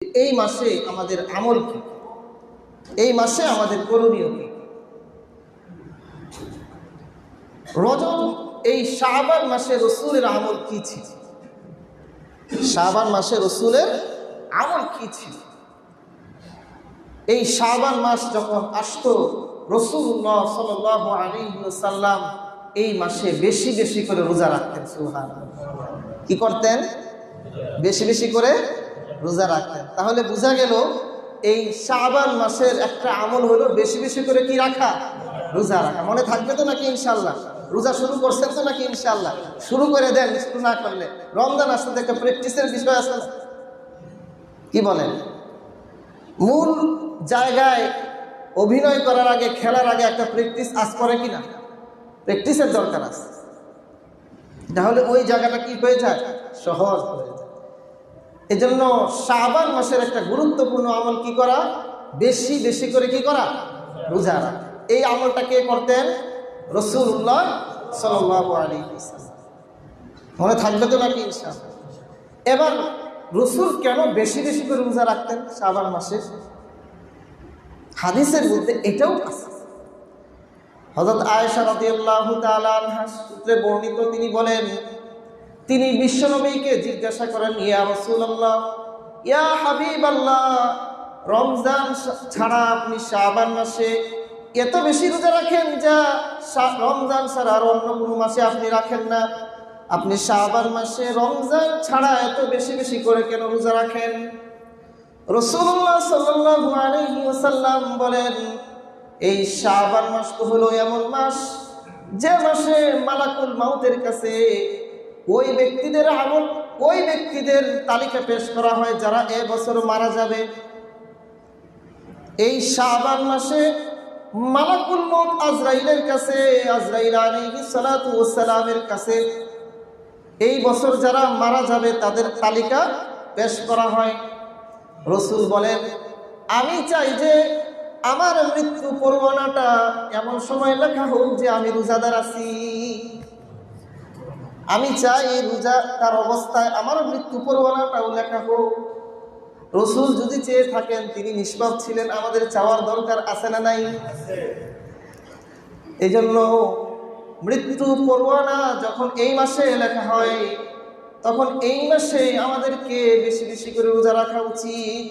এই মাসে আমাদের আমল কি? এই মাসে আমাদের করণীয় কি? রজব, এই শাহবান মাসে রসুলের আমল কি ছিল? শাহবান মাসে রসুলের আমল কি ছিল? এই শাহবান মাস যখন আসতো, রসুল্লাহ সাল আলী সাল্লাম এই মাসে বেশি বেশি করে রোজা রাখতেন সুহান কি করতেন? বেশি বেশি করে রোজা রাখতেন। তাহলে বোঝা গেল এই শাহবান মাসের একটা আমল হলো বেশি বেশি করে কি রাখা? রোজা রাখা। মনে থাকবে তো নাকি ইনশাল্লাহ রোজা শুরু করছেন তো নাকি ইনশাল্লাহ শুরু করে দেন শুরু না করলে। রমজান আসতে একটা প্র্যাকটিসের বিষয় আছে? কি বলেন? মূল জায়গায় অভিনয় করার আগে, খেলার আগে একটা প্র্যাকটিস আজ করে কিনা? প্র্যাকটিসের দরকার আছে। তাহলে ওই জায়গাটা কি হয়ে যায়? সহজ হয়ে যায়। এজন্য শাহবান মাসের একটা গুরুত্বপূর্ণ আমল কি করা? বেশি বেশি করে কি করা? রোজা রাখা। এই আমলটা কে করতেন? রসুল্লাহ সাল্লাহ আলী মনে থাকবে তো নাকি এবার রসুল কেন বেশি বেশি করে রোজা রাখতেন শাহবান মাসে? হাদিসের মধ্যে এটাও হজরত আয়েশা রাদিয়াল্লাহু আনহা সূত্রে বর্ণিত তিনি বলেন তিনি বিশ্বনবীকে জিজ্ঞাসা করেন, ইয়া রাসূলুল্লাহ, ইয়া হাবিব আল্লাহ রমজান ছাড়া আপনি শাবান মাসে এত বেশি রোজা রাখেন যা রমজান ছাড়া আর অন্য কোনো মাসে আপনি রাখেন না? আপনি শাবান মাসে রমজান ছাড়া এত বেশি বেশি করে কেন রোজা রাখেন? রসুল্লাহ ওয়াসাল্লাম বলেন, এই শাবান মাস তো হলো এমন মাস যে মাসে মালাকুল মাউতের কাছে ওই ব্যক্তিদের আমল, ওই ব্যক্তিদের তালিকা পেশ করা হয় যারা এ বছর মারা যাবে। এই শাবান মাসে মালাকুল মউত আজরাইলের কাছে, আজরাইল আলাইহিস সালাতু ওয়াস সালামের কাছে এই বছর যারা মারা যাবে তাদের তালিকা পেশ করা হয়। রসুল বলেন, আমি চাই যে আমার মৃত্যু পরোয়ানাটা এমন সময় লেখা হোক যে আমি রোজাদার আছি। আমি চাই এই রোজা তার অবস্থায় আমার মৃত্যু পরোয়ানাটাও লেখা হোক রসুল যদি চেয়ে থাকেন, তিনি নিষ্পাপ ছিলেন, আমাদের চাওয়ার দরকার আছে না নাই? এই জন্য মৃত্যু পরোয়ানা যখন এই মাসে লেখা হয়, তখন এই মাসে আমাদেরকে বেশি বেশি করে রোজা রাখা উচিত।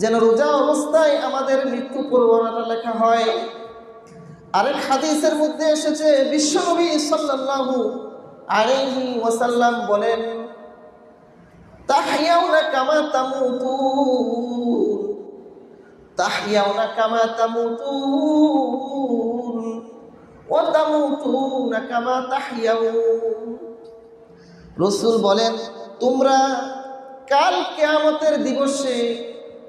যেন রোজা অবস্থায় আমাদের মৃত্যু পরোয়ানাটা লেখা হয়। আরেক হাদিসের মধ্যে এসেছে, বিশ্বনবী সাল্লাল্লাহু আলাইহি ওয়াসাল্লাম বলেন, তাহিয়াউনা কামা তামুতুন, তাহিয়াউনা কামা তামুতুন ওয়া তামুতুনা কামা তাহিয়াউন। রসুল বলেন, তোমরা কাল কেয়ামতের দিবসে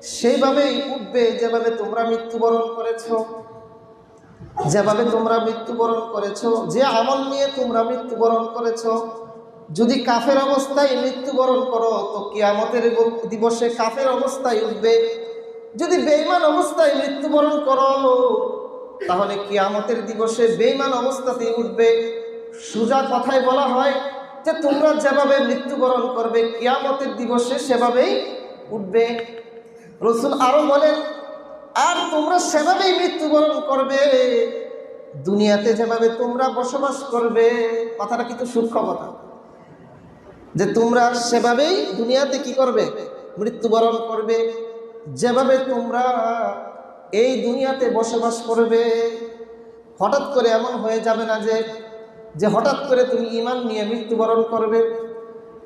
সেইভাবেই উঠবে যেভাবে তোমরা মৃত্যুবরণ করেছ। যেভাবে তোমরা মৃত্যুবরণ করেছ, যে আমল নিয়ে তোমরা মৃত্যুবরণ করেছ, যদি কাফের অবস্থায় মৃত্যুবরণ করো, তো কিয়ামতের দিবসে কাফের অবস্থায় উঠবে। যদি বেইমান অবস্থায় মৃত্যুবরণ করো, তাহলে কিয়ামতের দিবসে বেইমান অবস্থাতেই উঠবে। সুজা কথায় বলা হয় যে তোমরা যেভাবে মৃত্যুবরণ করবে, কিয়ামতের দিবসে সেভাবেই উঠবে। রসুল আরও বলেন আর তোমরা সেভাবেই মৃত্যুবরণ করবে। দুনিয়াতে যেভাবে তোমরা বসবাস করবে, কথাটা কিন্তু সূক্ষ্ম কথা যে তোমরা সেভাবেই দুনিয়াতে কি করবে? মৃত্যুবরণ করবে। যেভাবে তোমরা এই দুনিয়াতে বসবাস করবে, হঠাৎ করে এমন হয়ে যাবে না যে যে হঠাৎ করে তুমি ইমান নিয়ে মৃত্যুবরণ করবে।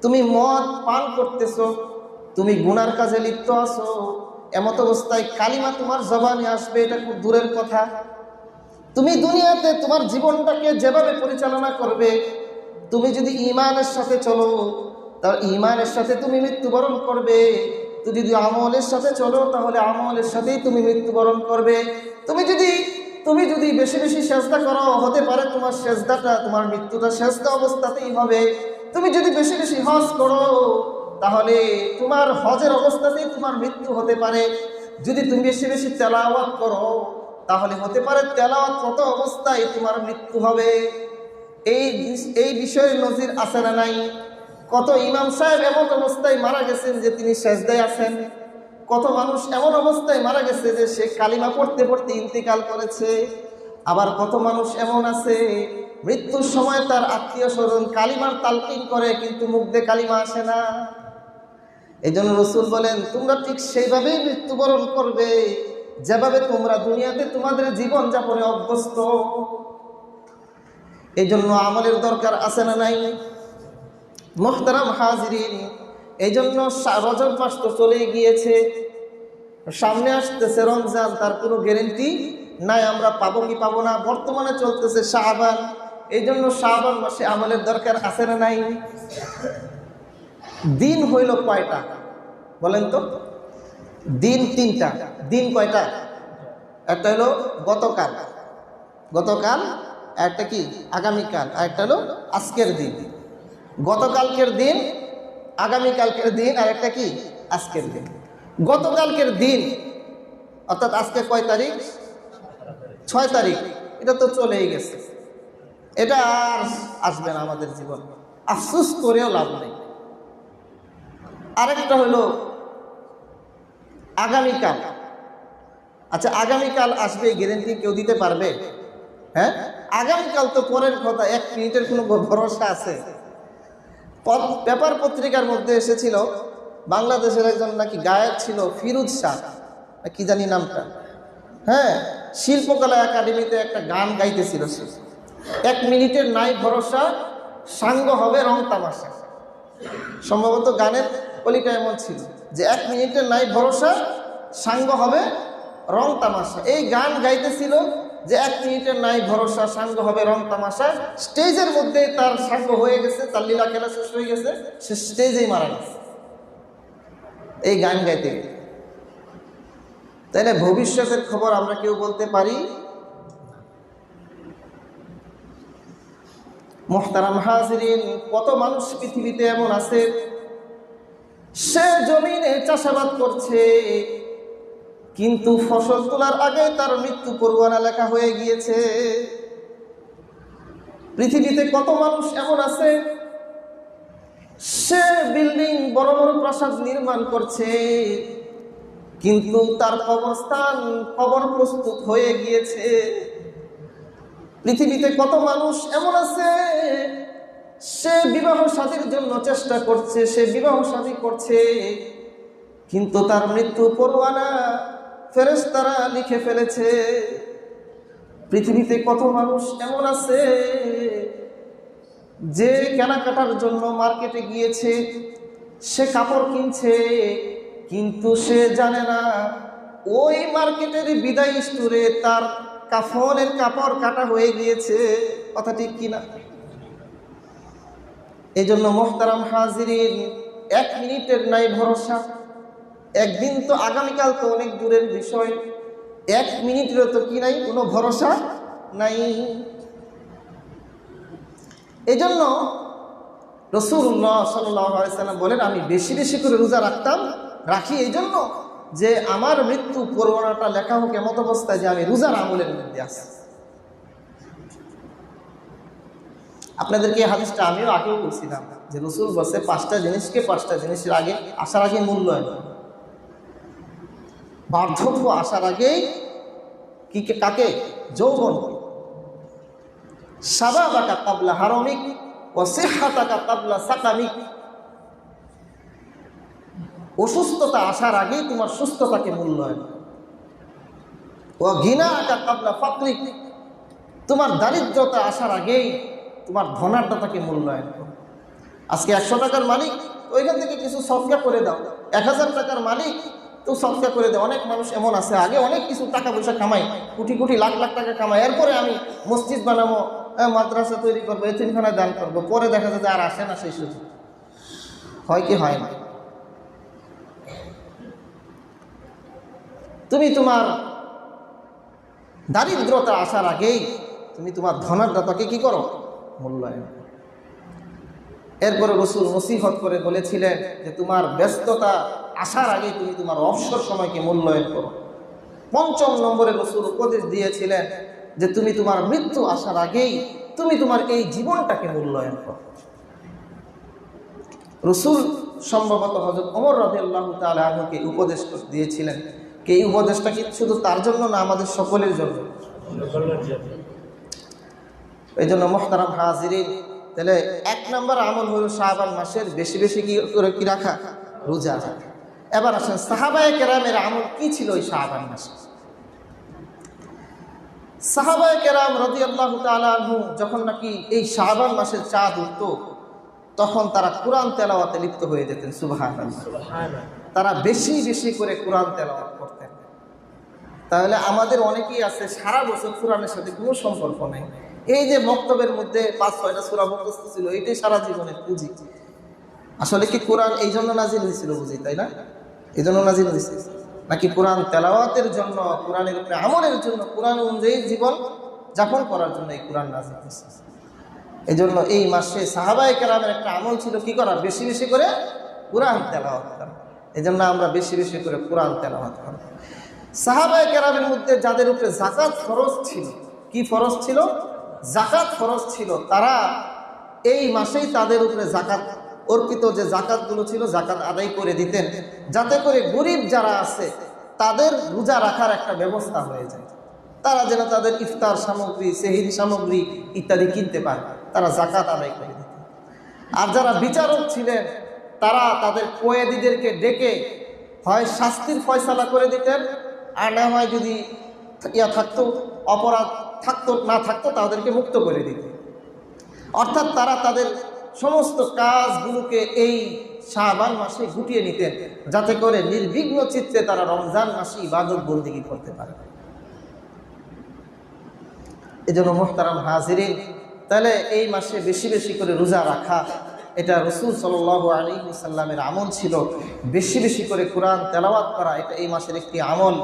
তুমি মদ পান করতেছো, তুমি গুনার কাজে লিপ্ত আছো এমত অবস্থায় কালিমা তোমার জবানে আসবে, এটা খুব দূরের কথা। তুমি দুনিয়াতে তোমার জীবনটাকে যেভাবে পরিচালনা করবে, তুমি যদি ইমানের সাথে চলো তাহলে ইমানের সাথে তুমি মৃত্যুবরণ করবে। তুমি যদি আমলের সাথে চলো, তাহলে আমলের সাথেই তুমি মৃত্যুবরণ করবে। তুমি যদি তুমি যদি বেশি বেশি চেষ্টা করো, হতে পারে তোমার সেজদাটা, তোমার মৃত্যুটা সেজদা অবস্থাতেই হবে। তুমি যদি বেশি বেশি হজ করো তাহলে তোমার হজের অবস্থাতেই তোমার মৃত্যু হতে পারে। যদি তুমি বেশি বেশি তেলাওয়াত করো, তাহলে হতে পারে তেলাওয়াত কত অবস্থায় তোমার মৃত্যু হবে? এই এই বিষয়ে নজির আছে না নাই? কত ইমাম সাহেব এমন অবস্থায় মারা গেছেন যে তিনি সেজদায় আছেন? কত মানুষ এমন অবস্থায় মারা গেছে যে সে কালিমা পড়তে পড়তে ইন্তেকাল করেছে? আবার কত মানুষ এমন আছে, মৃত্যুর সময় তার আত্মীয় স্বজন কালিমার তালকিন করে, কিন্তু মুখ দিয়ে কালিমা আসে না। এই জন্য রসুল বলেন, তোমরা ঠিক সেইভাবেই মৃত্যুবরণ করবে, যেভাবে তোমরা দুনিয়াতে তোমাদের জীবন যাপনে অভ্যস্ত। এই জন্য আমলের দরকার আছে না নাই? মোহতারাম হাজরিন এই জন্য রজব মাস তো চলেই গিয়েছে। সামনে আসতেছে রমজান, তার কোনো গ্যারেন্টি নাই, আমরা পাবো কি পাবো না? বর্তমানে চলতেছে শাহবান এই জন্য শাহবান মাসে আমলের দরকার আছে না নাই? দিন হইল কয়টা? বলেন তো। দিন তিনটা। দিন কয়টা? একটা হলো গতকাল। গতকাল, একটা কি? আগামীকাল। একটা হলো আজকের দিন। গতকালকের দিন, আগামীকালকের দিন, আর একটা কি? আজকের দিন। গতকালকের দিন, অর্থাৎ আজকে কয় তারিখ? ছয় তারিখ। এটা তো চলেই গেছে। এটা আর আসবে না আমাদের জীবন। আফসুস করেও লাভ নেই। আরেকটা হলো আগামীকাল। আচ্ছা আগামীকাল আসবে গ্যারেন্টি কেউ দিতে পারবে? হ্যাঁ? আগামীকাল তো পরের কথা, এক মিনিটের কোনো ভরসা আছে। পেপার পত্রিকার মধ্যে এসেছিল, বাংলাদেশের একজন নাকি গায়ক ছিল, ফিরুজ শাহ। কি জানি নামটা। হ্যাঁ শিল্পকলা একাডেমিতে একটা গান গাইতেছিল সে। এক মিনিটের নাই ভরসা, সাঙ্গ হবে রং তামাশা। সম্ভবত গানের কলিটা এমন ছিল যে এক মিনিটের নাই ভরসা, সাঙ্গ হবে রং তামাশা। এই গান গাইতেছিল যে এক মিনিটের নাই ভরসা, সাঙ্গ হবে রং তামাশা। স্টেজের মধ্যে তার সাঙ্গ হয়ে গেছে, তার লীলা খেলা শেষ হয়ে গেছে, সে স্টেজেই মারা গেছে। এই গান গাইতে গিয়ে। তাইলে ভবিষ্যতের খবর আমরা কেউ বলতে পারি? মোহতারাম হাজরিন, কত মানুষ পৃথিবীতে এমন আছে? সে জমিনে চাষাবাদ করছে। কিন্তু ফসল তোলার আগে তার মৃত্যু পরোয়ানা লেখা হয়ে গিয়েছে। পৃথিবীতে কত মানুষ এমন আছে? সে বিল্ডিং বড় বড় প্রাসাদ নির্মাণ করছে। কিন্তু তার কবরস্থান কবর প্রস্তুত হয়ে গিয়েছে। পৃথিবীতে কত মানুষ এমন আছে? সে বিবাহ সাথীর জন্য চেষ্টা করছে, সে বিবাহ সাথী করছে, কিন্তু তার মৃত্যু পরোয়ানা ফেরেশতারা লিখে ফেলেছে, পৃথিবীতে কত মানুষ এমন আছে যে কেনাকাটার জন্য মার্কেটে গিয়েছে, সে কাপড় কিনছে, কিন্তু সে জানে না ওই মার্কেটের বিদায় স্টোরে তার কাফনের কাপড় কাটা হয়ে গিয়েছে, কথা ঠিক কিনা? এই জন্য মোহতারাম হাজিরিন, এক মিনিটের নাই ভরসা। একদিন তো আগামীকাল তো অনেক দূরের বিষয়। এক মিনিটেরও তো কি নাই, কোনো ভরসা নাই। এই জন্য রসুল্লাহ সাল্লাম বলেন, আমি বেশি বেশি করে রোজা রাখতাম, রাখি এই জন্য যে আমার মৃত্যু পরোয়ানাটা লেখা হোক এমত অবস্থায় যে আমি রোজার আমলের মধ্যে আছি। আপনাদেরকে হাদিসটা আমিও আগেও বলছিলাম যে রসুল বসে পাঁচটা জিনিসকে পাঁচটা জিনিসের আগে আসার আগে মূল্যায়ন। বার্ধক্য আসার আগেই কি কাকে? যৌবন সাবাবাকা কাবলা হারমিক ও সেহাতাকা কাবলা সাকামিক। অসুস্থতা আসার আগেই তোমার সুস্থতাকে মূল্যায়ন ও ঘৃণা আকা কাবলা ফাকরিক। তোমার দারিদ্রতা আসার আগেই তোমার ধনাঢ্যতাকে মূল্যায়ন করো। আজকে একশো টাকার মালিক, ওইখান থেকে কিছু সৎকা করে দাও। এক হাজার টাকার মালিক, তো সৎকা করে দাও। অনেক মানুষ এমন আছে, আগে অনেক কিছু টাকা পয়সা কামাই কোটি কোটি লাখ লাখ টাকা কামাই এরপরে আমি মসজিদ বানাবো মাদ্রাসা তৈরি করব, এতিমখানায় দান করব। পরে দেখা যায় আর আসে না সেই সুযোগ। হয় কি হয় না? তুমি তোমার দারিদ্রতা আসার আগেই তুমি তোমার ধনাঢ্যতাকে কি করো? মূল্যায়ন এরপরে রসুল নসিহত করে বলেছিলেন যে, তোমার ব্যস্ততা আসার আগে তুমি তোমার অবসর সময়কে মূল্যায়ন করো। পঞ্চম নম্বরে রসুল উপদেশ দিয়েছিলেন যে, তুমি তোমার মৃত্যু আসার আগেই তুমি তোমার এই জীবনটাকে মূল্যায়ন করো। রসুল সম্ভবত হজরত অমর রাদিয়াল্লাহু তাআলা আনহুকে উপদেশ দিয়েছিলেন কে এই উপদেশটা কি শুধু তার জন্য না, আমাদের সকলের জন্য। এই জন্য মোহতারাম হাজিরিন তাহলে এক নম্বর আমল হলো শাহবান মাসের বেশি বেশি কি করে কি রাখা? রোজা রাখা। এবার আসেন সাহাবায় কেরামের আমল কি ছিল ওই শাহবান মাসে? সাহাবায় কেরাম রদি আল্লাহ তালু যখন নাকি এই শাহবান মাসের চাঁদ উঠত তখন তারা কোরআন তেলাওয়াতে লিপ্ত হয়ে যেতেন সুবাহান তারা বেশি বেশি করে কোরআন তেলাওয়াত করতেন। তাহলে আমাদের অনেকেই আছে সারা বছর কোরআনের সাথে কোনো সম্পর্ক নেই। এই যে বক্তব্যের মধ্যে পাঁচ ছয়টা সুরা মুখস্থ ছিল এটাই সারা জীবনের পুঁজি। আসলে কি কোরআন এই জন্য নাজিল হয়েছিল বুঝি, তাই না? এই জন্য নাজিল হয়েছে। নাকি কোরআন তেলাওয়াতের জন্য, কোরআনের উপরে আমলের জন্য, কোরআন অনুযায়ী জীবন যাপন করার জন্য এই কোরআন নাজিল হয়েছে। এই জন্য এই মাসে সাহাবাই কেরামের একটা আমল ছিল কি করা? বেশি বেশি করে কোরআন তেলাওয়াত করা। এই জন্য আমরা বেশি বেশি করে কোরআন তেলাওয়াত করা। সাহাবাই কেরামের মধ্যে যাদের উপরে জাকাত ফরজ ছিল, কি ফরজ ছিল? জাকাত ফরজ ছিল, তারা এই মাসেই তাদের উপরে জাকাত অর্পিত যে জাকাতগুলো ছিল, জাকাত আদায় করে দিতেন। যাতে করে গরিব যারা আছে, তাদের রোজা রাখার একটা ব্যবস্থা হয়ে যায়। তারা যেন তাদের ইফতার সামগ্রী, সেহিরি সামগ্রী ইত্যাদি কিনতে পারে, তারা জাকাত আদায় করে দিতেন। আর যারা বিচারক ছিলেন, তারা তাদের কয়েদিদেরকে ডেকে হয় শাস্তির ফয়সালা করে দিতেন। আর না হয় যদি ইয়া থাকতো, অপরাধ থাকতো, না থাকতো তাদেরকে মুক্ত করে দিতেন অর্থাৎ তারা তাদের সমস্ত কাজগুলোকে এই শাহবান মাসে গুটিয়ে নিতেন, যাতে করে নির্বিঘ্ন চিত্তে তারা রমজান মাসে ইবাদত বন্দিগি করতে পারে। এই জন্য মোহতারাম হাজিরিন, তাহলে এই মাসে বেশি বেশি করে রোজা রাখা, এটা রসুল সাল আলী সাল্লামের আমল ছিল। বেশি বেশি করে কোরআন তেলাওয়াত করা, এটা এই মাসের একটি আমল।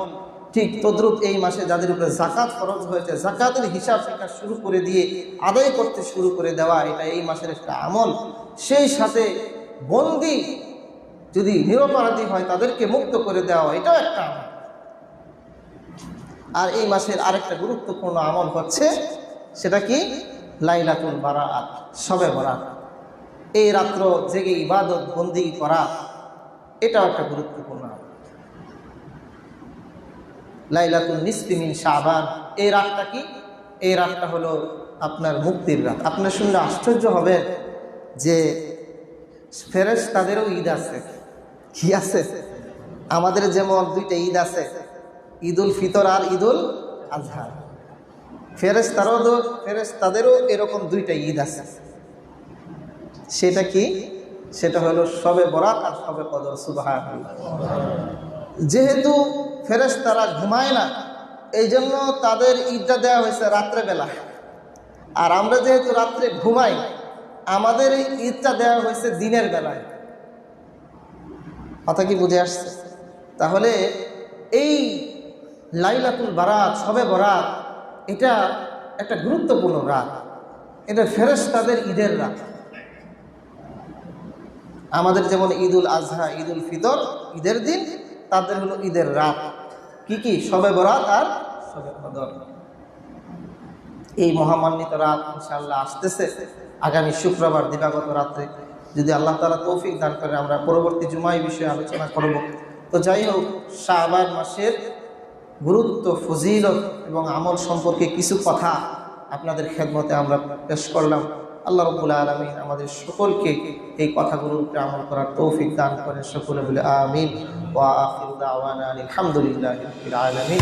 ঠিক তদ্রুপ এই মাসে যাদের উপরে জাকাত খরচ হয়েছে জাকাতের হিসাব শেখা শুরু করে দিয়ে আদায় করতে শুরু করে দেওয়া এটা এই মাসের একটা আমল। সেই সাথে বন্দি যদি নিরপরাধী হয়, তাদেরকে মুক্ত করে দেওয়া, এটাও একটা আমল। আর এই মাসের আরেকটা গুরুত্বপূর্ণ আমল হচ্ছে, সেটা কি? লাইলাতুল বারাত, সবে বরাত। এই রাত্র জেগে ইবাদত, বন্দি করা, এটাও একটা গুরুত্বপূর্ণ লাইলাতুল নিসফিমিন শাহবান এই রাতটা কি? এই রাতটা হলো আপনার মুক্তির রাত। আপনার শুনলে আশ্চর্য হবে যে ফেরেস তাদেরও ঈদ আছে। কি আছে? আমাদের যেমন দুইটা ঈদ আছে, ঈদুল ফিতর আর ঈদুল আজহার ফেরেস তারও ফেরেস তাদেরও এরকম দুইটা ঈদ আছে। সেটা কি? সেটা হলো সবে বরাত আর সবে কদর সুবাহ যেহেতু ফেরেস তারা ঘুমায় না। এই জন্য তাদের ঈদটা দেওয়া হয়েছে রাত্রেবেলা। আর আমরা যেহেতু রাত্রে ঘুমাই, আমাদের এই ঈদটা দেওয়া হয়েছে দিনের বেলায়। কথা কি বুঝে আসছে? তাহলে এই লাইলাতুল বারাত, সবে বরাত, এটা একটা গুরুত্বপূর্ণ রাত। এটা ফেরেস তাদের ঈদের রাত। আমাদের যেমন ঈদুল আজহা, ঈদুল ফিতর, ঈদের দিন, তাদের হলো ঈদের রাত। কি কি? সবে বরাত আর এই মহামান্বিত রাত ইনশাল্লাহ আসতেছে। আগামী শুক্রবার দিবাগত রাত্রে যদি আল্লাহ তালা তৌফিক দান করে আমরা পরবর্তী জুমাই বিষয়ে আলোচনা করব। তো যাই হোক শাহবান মাসের গুরুত্ব ফজিলত এবং আমল সম্পর্কে কিছু কথা আপনাদের খেদমতে আমরা পেশ করলাম। আল্লাহ রবুল আলমিন আমাদের সকলকে এই কথাগুলোর উপরে আমল করার তৌফিক দান করে সকলে বলে আমিন। ওয়া দাওয়ানা আলহামদুলিল্লাহ আলমিন।